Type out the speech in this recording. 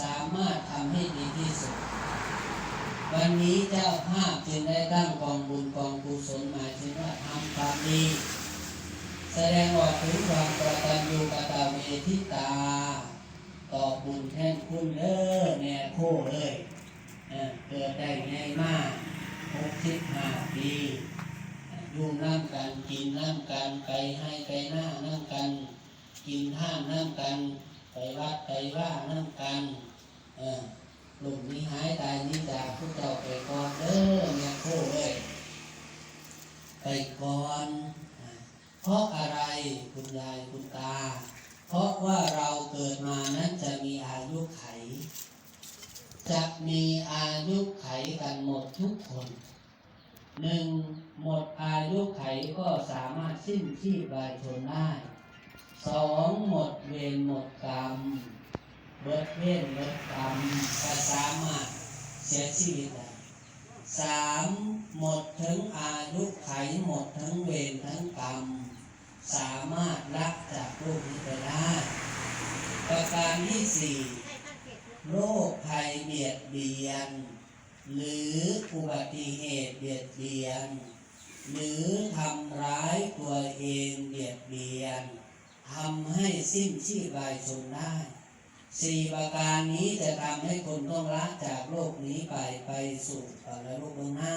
สามารถทำให้ดีที่สุด วันนี้เจ้าภาพจึงได้ตั้งกองบุญกองกุศลหมายถึงว่าทำความดี แสดงออกถึงความกตัญญูกตเวทิตา ต่อบุญแทนคุณเด้อแน่โคเลยเกิดได้ไงมากหกสิบห้าปีดูน้ำกันกินน้ำกันไปให้ไปหน้าน้ำกัน กินท่ามน้ำกัน ไปวัดไปว่าน้ำกันเออลูกนี้หายตายนี้จากพวกเจ้าไปก่อนเด้อแม่โคเลยไปก่อนเพราะอะไรคุณยายคุณตา เพราะว่าเราเกิดมานั้นจะมีอายุไข จะมีอายุไขกันหมดทุกคนหนึ่งหมดอายุไขก็สามารถสิ้นชีพวายชนได้สองหมด เวรหมดกรรม เบิดเวรเบิดกรรมก็สามารถเสียชีวิตได้สามหมดทั้งอายุไขหมดทั้งเวรทั้งกรรม สามารถละจากโรคนี้ไปได้ประการที่สี่โรคภัยเบียดเบียน หรืออุบัติเหตุเบียดเบียน หรือทำร้ายตัวเองเบียดเบียน ทำให้สิ้นชีพวายชนได้สี่ประการนี้จะทำให้คนต้องละจากโลกนี้ไปไปสู่ปรโลกเบื้องหน้า